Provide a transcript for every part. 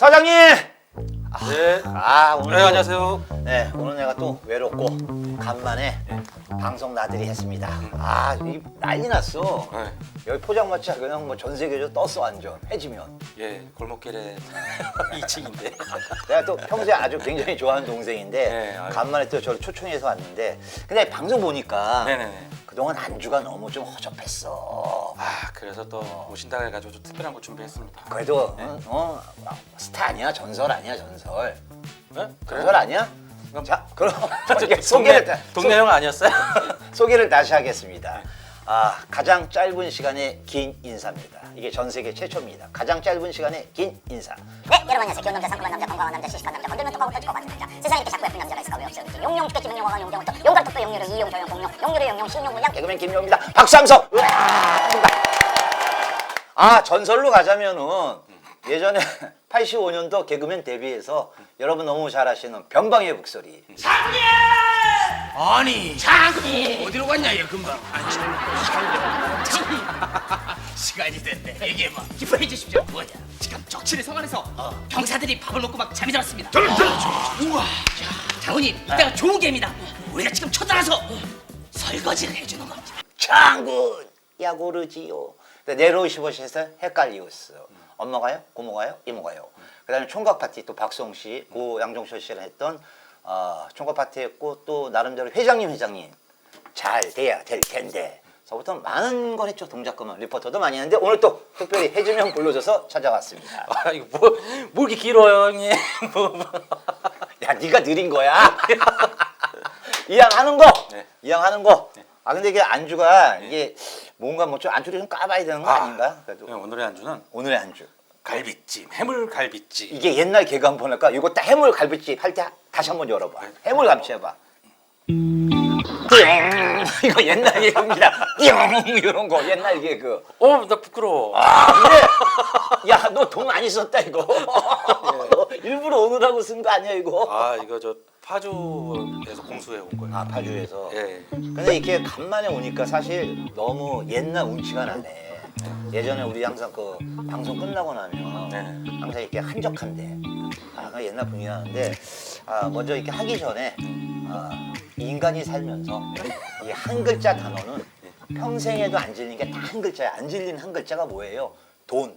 사장님! 네. 아 오늘 네, 안녕하세요. 네 오늘 내가 또 외롭고 간만에 방송 나들이 했습니다. 아 이 난리 났어. 네. 여기 포장마차 그냥 뭐 전 세계적으로 떴어 완전 해지면. 예, 골목길에 2층인데. 내가 또 평소에 아주 굉장히 좋아하는 동생인데 네, 아유. 간만에 또 저를 초청해서 왔는데 근데 방송 보니까 네네네. 그동안 안주가 너무 좀 허접했어. 아, 그래서 또 오신다 해가지고 좀 특별한 거 준비했습니다. 그래도 네. 어, 어, 스타 아니야 전설 아니야 전설. 네? 전설 아니야? 그럼- 자 그럼 저, 이렇게 동네, 소개를 다- 동네 형 아니었어요? 소개를 다시 하겠습니다. 아, 가장 짧은 시간에 긴 인사입니다. 이게 전 세계 최초입니다. 가장 짧은 시간에 긴 인사. 네, 여러분 안녕하세요. 귀여운 남자, 상큼한 남자, 건강한 남자, 시식한 남자, 건들면 똑하고 터질 것 같은 남자. 세상에 이렇게 자꾸 예쁜 남자가 있을까 왜 없어요? 그치? 용용, 죽겠지, 명령어가 용병, 또 용감, 톡도 용료로 이용, 조용, 공용, 용료로 용용, 신용, 물량. 개그맨 김용입니다. 박수 함성. 아, 전설로 가자면은 예전에 85년도 개그맨 데뷔해서 여러분 너무 잘 아시는 변방의 북소리. 아니. 장군 어디로 갔냐 얘 금방. 아니 장군 시간이 됐네. 얘기해봐. 기뻐해 주십시오. 뭐냐? 지금 적칠의 성 안에서 병사들이 밥을 먹고 막 잠이 들었습니다. 우와. 야, 장군님 이때가 좋은 기회입니다 우리가 지금 쳐들어서 설거지를 해주는 겁니다. 장군 야고르지요. 내로시버시에서 헷갈리었어. 엄마가요? 고모가요? 이모가요. 그다음에 총각 파티 또 박송 씨, 고 양종철 씨랑 했던 어, 총각 파티 했고 또 나름대로 회장님 회장님 잘 돼야 될 텐데. 서부터 많은 걸 했죠 동작금은 리포터도 많이 했는데 오늘 또 특별히 해주명 불러줘서 찾아왔습니다. 아, 이거 뭐, 뭐 이렇게 길어요, 형님? 뭐, 뭐. 야 네가 느린 거야. 이왕 하는 거. 네. 이왕 하는 거. 아 근데 이게 안주가 이게 뭔가 뭐 좀 안주를 좀 까봐야 되는 거 아. 아닌가? 그래도 형, 오늘의 안주는 오늘의 안주. 갈비찜, 해물 갈비찜. 이게 옛날 개그 한번 할까? 이거 딱 해물 갈비집 할 때 다시 한번 열어봐. 해물 갈비집 해봐. 띵! 이거 옛날 개그입니다. 띵! 이런 거 옛날 개그. 어, 나 부끄러워. 아 근데 야 너 돈 많이 썼다 이거. 너 일부러 오느라고 쓴 거 아니야 이거? 아, 이거 저 파주에서 공수해 온 거예요. 아 파주에서. 예. 근데 이렇게 간만에 오니까 사실 너무 옛날 운치가 나네. 예전에 우리 항상 그 방송 끝나고 나면 네. 항상 이렇게 한적한데 아그 옛날 분위기 나는데 아 먼저 이렇게 하기 전에 아, 인간이 살면서 이한 글자 단어는 평생에도 안 질리는 게다 한 글자야. 안 질리는 한 글자가 뭐예요? 돈,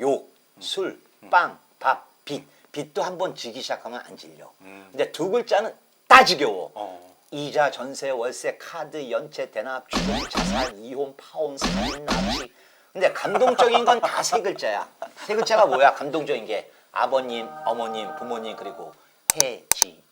욕, 술, 빵, 밥, 빚. 빚도 한 번 지기 시작하면 안 질려. 음. 근데 두 글자는 따지겨워. 어. 이자, 전세, 월세, 카드, 연체, 대납, 주거, 자산, 이혼, 파혼, 살인, 납치. 근데 감동적인 건 다 세 글자야. 세 글자가 뭐야? 감동적인 게 아버님, 어머님, 부모님 그리고 해지명.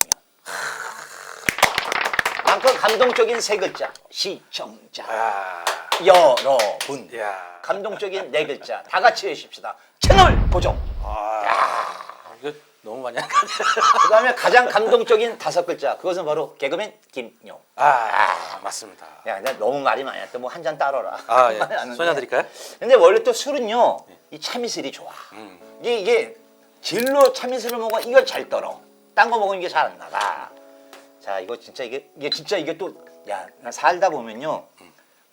만큼 감동적인 세 글자. 시청자, 아, 여러분. 야. 감동적인 네 글자. 다 같이 외칩시다. 채널 고정. 아, 이거 너무 많이 한 거. 그다음에 가장 감동적인 다섯 글자. 그것은 바로 개그맨 김용. 아, 맞습니다. 야, 내가 너무 말이 많이 했다. 뭐 한 잔 따라라. 아, 예. 소냐. 드릴까요? 근데 원래 또 술은요, 이 참이슬이 좋아. 음. 이게, 이게 질로 참이슬을 먹어 이걸 잘 떨어. 딴 거 먹으면 이게 잘 안 나가. 자, 이거 진짜 이게, 이게 진짜 이게 또, 야, 나 살다 보면요,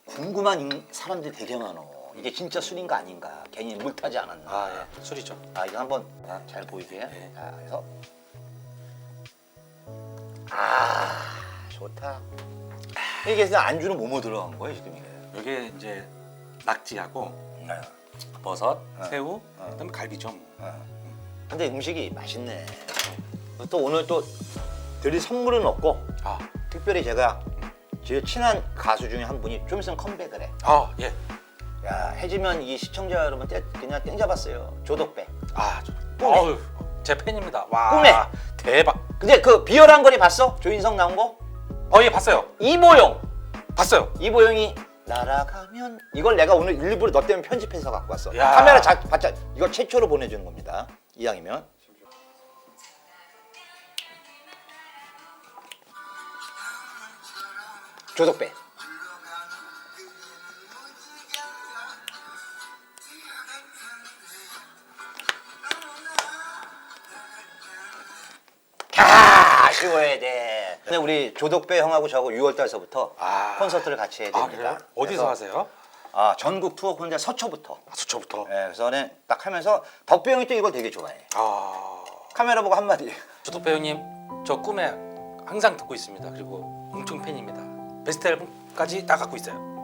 궁금한 인- 사람들이 되게 많어. 이게 진짜 술인가 아닌가. 괜히 물 타지 않았나. 아, 예. 술이죠. 아 이거 한번 아, 잘 보이게. 네. 자 그래서 아 좋다. 이게 그래서 안주는 뭐뭐 들어간 거예요 지금 이게? 여기에 이제 낙지하고 네. 버섯, 어. 새우, 어. 그다음에 갈비죠. 뭐. 어. 근데 음식이 맛있네. 또 오늘 또 드릴 선물은 없고 아, 특별히 제가 제 친한 가수 중에 한 분이 좀 있으면 컴백을 해. 아, 예. 야 해지면 이 시청자 여러분 때 그냥 땡 잡았어요. 조덕배. 아, 저, 꿈에. 어우, 제 팬입니다. 와, 꿈에. 대박. 근데 그 비열한 거리 봤어? 조인성 나온 거? 어, 예, 봤어요. 이보영. 봤어요. 이보영이 날아가면 이걸 내가 오늘 일부러 너 때문에 편집해서 갖고 왔어. 야. 카메라 자, 받자. 이거 최초로 보내주는 겁니다. 이왕이면. 조덕배. 쉬워야 돼. 근데 우리 조덕배 형하고 저하고 6월 달서부터 아. 콘서트를 같이 해야 아, 됩니다. 그래요? 어디서 그래서 하세요? 아 전국 투어 혼자 서초부터. 아, 수초부터. 예, 그래서 네, 딱 하면서 덕배 형이 또 이걸 되게 좋아해. 아. 카메라 보고 한마디. 조덕배 형님 저 꿈에 항상 듣고 있습니다. 그리고 엄청 팬입니다. 베스트 앨범까지 다 갖고 있어요.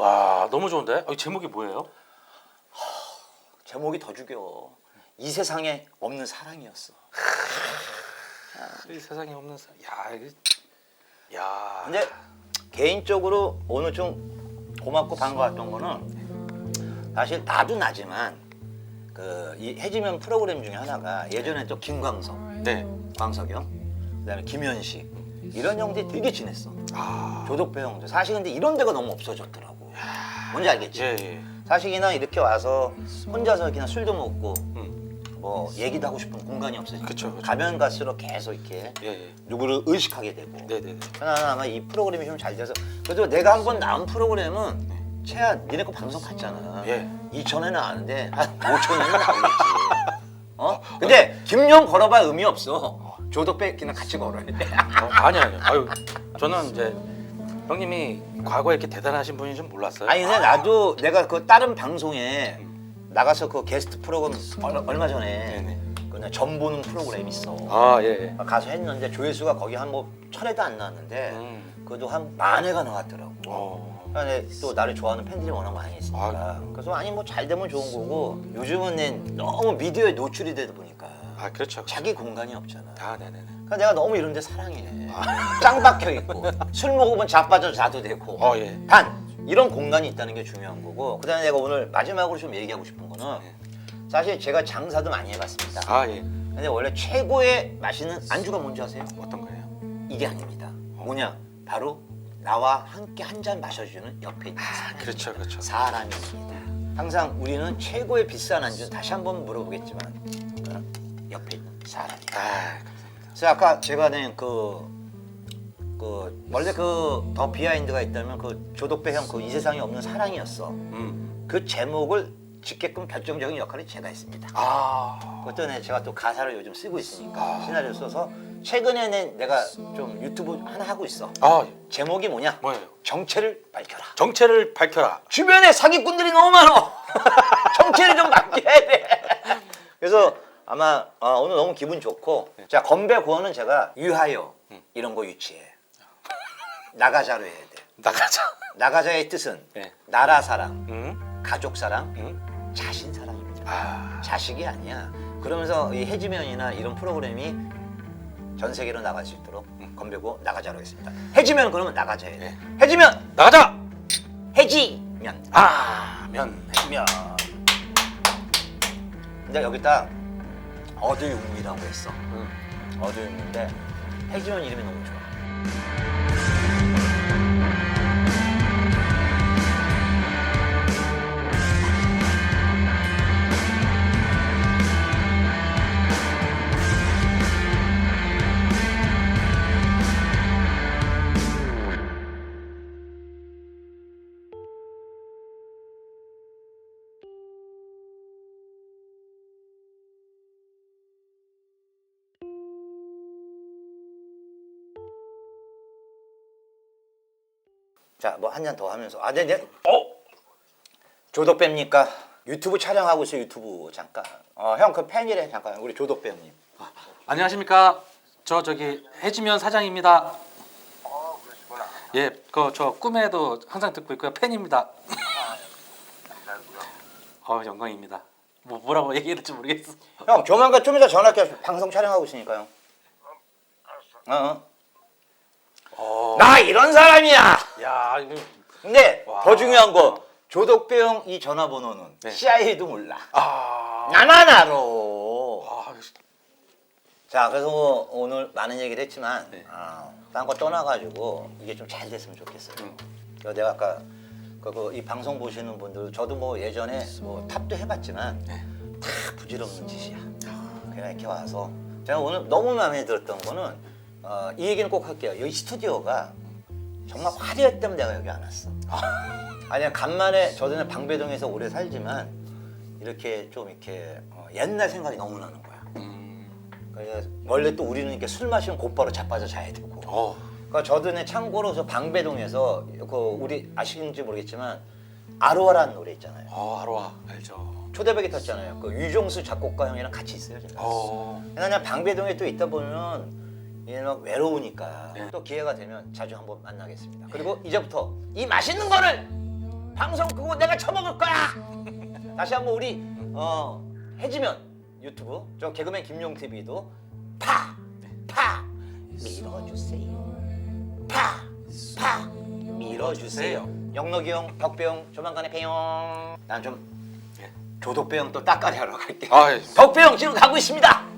와 너무 좋은데? 어, 제목이 뭐예요? 제목이 더 죽여. 이 세상에 없는 사랑이었어. 이 세상에 없는 사. 야 이게. 야. 근데 개인적으로 오늘 좀 고맙고 반가웠던 거는 사실 나도 나지만 그 이 해지면 프로그램 중에 하나가 예전에 또 김광석, 네. 광석이 형, 그다음에 김현식 이런 형들이 되게 친했어. 아. 조덕배 형들. 사실 근데 이런 데가 너무 없어졌더라고. 뭔지 알겠지? 예 예. 사실 그냥 이렇게 와서 혼자서 그냥 술도 먹고 음. 뭐 얘기도 하고 싶은 공간이 그쵸, 그쵸. 가면 갈수록 계속 이렇게 예 예. 누구를 의식하게 되고 네네네. 아마 이 프로그램이 좀 잘 돼서 그래도 내가 한 번 나온 프로그램은 채야 니네 거 방송 봤잖아 예. 2천에는 아는데 한 5천에는 나오겠지 어? 근데 김용 걸어봐 의미 없어 조덕배 그냥 같이 걸어야 돼 어, 아니 아니요. 아유 저는 이제 형님이 과거에 이렇게 대단하신 분인 줄 몰랐어요. 아니 근데 나도 내가 그 다른 방송에 나가서 그 게스트 프로그램 얼- 얼마 전에 네네. 그냥 점 보는 프로그램 있어 아 예. 예. 가서 했는데 조회수가 거기 한 뭐 천회도 안 나왔는데 음. 그래도 한 만회가 나왔더라고 어. 근데 또 나를 좋아하는 팬들이 워낙 많이 있으니까 아. 그래서 아니 뭐 잘 되면 좋은 거고 요즘은 내 너무 미디어에 노출이 되다 보니까 아 그렇죠. 자기 공간이 없잖아 아 네네네. 그러니까 내가 너무 이런 데 사랑해 짱 박혀 있고 술 먹으면 자빠져 자도 되고 어, 예. 단 이런 공간이 있다는 게 중요한 거고 그다음에 내가 오늘 마지막으로 좀 얘기하고 싶은 거는 사실 제가 장사도 많이 해봤습니다 아 예. 근데 원래 최고의 맛있는 안주가 뭔지 아세요? 어떤 거예요? 이게 아닙니다 뭐냐 바로 나와 함께 한 잔 마셔주는 옆에 있는 사람 그렇죠 그렇죠. 사람입니다. 항상 우리는 최고의 비싼 안주 다시 한번 물어보겠지만 어? 옆에 있는 사람이다. 아 그래서 아까 제가 낸 그 그 원래 그 더 비하인드가 있다면 그 조덕배 형 그 이 세상에 없는 사랑이었어. 음. 그 제목을 짓게끔 결정적인 역할이 제가 했습니다. 아. 그것도 내 제가 또 가사를 요즘 쓰고 있으니까 시나리오 써서 최근에 낸 내가 좀 유튜브 하나 하고 있어. 아 제목이 뭐냐? 뭐예요? 정체를 밝혀라. 정체를 밝혀라. 주변에 사기꾼들이 너무 많아. 정체를 좀 맡겨야 돼. 그래서 아마 어, 오늘 너무 기분 좋고 자 건배 구호는 제가 유하여 이런 거 유치해. 나가자로 해야 돼. 나가자. 나가자의 뜻은 네. 나라 사랑, 음. 가족 사랑, 음. 자신 사랑입니다. 아. 자식이 아니야. 그러면서 이 해지면이나 이런 프로그램이 전 세계로 나갈 수 있도록 건배고 나가자로 하겠습니다. 해지면 그러면 나가자 해야 돼. 해지면 나가자. 해지면 아. 면. 면. 근데 여기다 어두윤이라고 했어. 음. 어두윤인데 해지면 이름이 너무 좋아. 자, 뭐 한 잔 더 하면서 아, 네, 네. 어? 조덕배입니까? 유튜브 촬영하고 있어 유튜브 잠깐. 어, 형 그 팬이래 잠깐. 우리 조덕배 형님. 안녕하십니까? 저 저기 해지면 사장입니다. 어 그러시구나 예, 그 저 꿈에도 항상 듣고 있고요. 팬입니다. 감사하고요 어, 영광입니다. 뭐 뭐라고 얘기해야 될지 모르겠어. 형 조만간 좀 이따 전화할게. 방송 촬영하고 있으니까요. 어, 어. 어. 나 이런 사람이야. 야, 이거 근데 와. 더 중요한 거 조덕배 형 이 전화번호는 네. CIA도 몰라. 아. 나만 알아. 아, 자, 그래서 뭐 오늘 많은 얘기를 했지만 네. 아, 딴거 떠나가지고 이게 좀 잘 됐으면 좋겠어요. 음. 그래서 내가 아까 그, 그, 이 방송 보시는 분들 저도 뭐 예전에 뭐 탑도 해봤지만 네. 다 부질없는 짓이야. 그냥 이렇게 와서 제가 오늘 너무 마음에 들었던 거는 어, 이 얘기는 꼭 할게요. 여기 스튜디오가 정말 화려했다면 내가 여기 안 왔어. 아니야 간만에 저는 방배동에서 오래 살지만 이렇게 좀 이렇게 어, 옛날 생각이 너무 나는 거야. 그래서 원래 또 우리는 이렇게 술 마시면 곧바로 자빠져 자야 되고. 어. 그러니까 저도 참고로 저 방배동에서 그 우리 아시는지 모르겠지만 아로아라는 노래 있잖아요. 어, 하루아 알죠. 초대박이 탔잖아요. 그 유종수 작곡가 형이랑 같이 있어요. 제가. 어. 그냥 방배동에 또 있다 보면 얘는 막 외로우니까 네. 또 기회가 되면 자주 한번 만나겠습니다. 그리고 이제부터 이 맛있는 거를 방송 끄고 내가 처먹을 거야. 다시 한번 우리 어, 해지면 유튜브 저 개그맨 김용 TV도 파파 밀어주세요. 파파 밀어주세요. 영록이 형, 덕배 형 조만간에 봬요. 난좀 예. 조덕배 형또 따까리 하러 갈게. 아, 예. 덕배 형 지금 가고 있습니다.